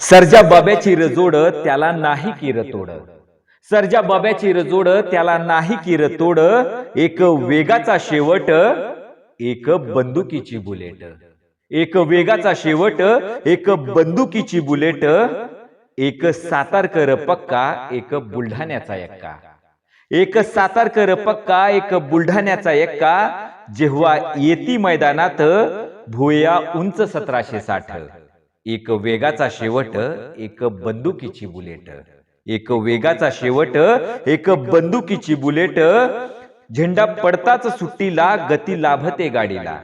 सरजा बाब्याची रजोड त्याला नाही किर तोड. सरजा बाब्याची रजोड त्याला नाही किर तोड. एक वेगाचा शेवट एक बंदुकीची बुलेट. एक वेगाचा शेवट एक बंदुकीची बुलेट. एक सातारकर पक्का एक बुलढाण्याचा एक्का. एक सातारकर पक्का एक बुलढाण्याचा एक्का. जेव्हा येती मैदानात भुया उंच सतराशे साठ. एक वेगाचा शेवट एक बंदुकीची बुलेट. एक वेगाचा शेवट एक बंदुकीची बुलेट. झेंडा पडताच सुट्टीला गती लाभते गाडीला.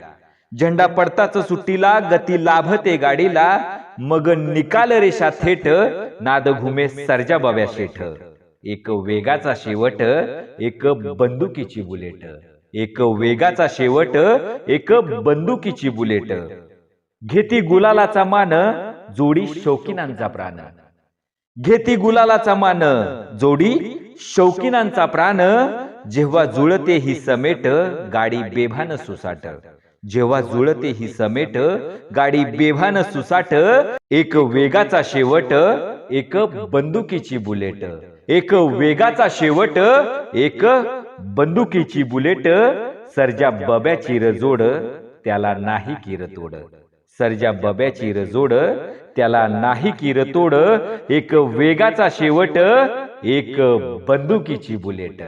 झेंडा पडताच सुट्टीला गती लाभते गाडीला. मग निकाल रेषा थेट नाद घुमे सर्जा बाब्या शेठ. एक वेगाचा शेवट एक बंदुकीची बुलेट. एक वेगाचा शेवट एक बंदुकीची बुलेट. घेती गुलालाचा मान जोडी शौकीनांचा प्राण. घेती गुलालाचा मान जोडी शौकीनांचा प्राण. जेव्हा जुळते ही समेट गाडी बेभान सुसाट. जेव्हा जुळते ही समेट गाडी बेभान सुसाट. एक वेगाचा शेवट एक बंदुकीची बुलेट. एक वेगाचा शेवट एक बंदुकीची बुलेट. सर्जा बब्याची रजोड त्याला नाही किर तोड सर्जा बब्याची रजोड त्याला नाही की रतोड एक वेगाचा शेवट एक बंदुकीची बुलेट.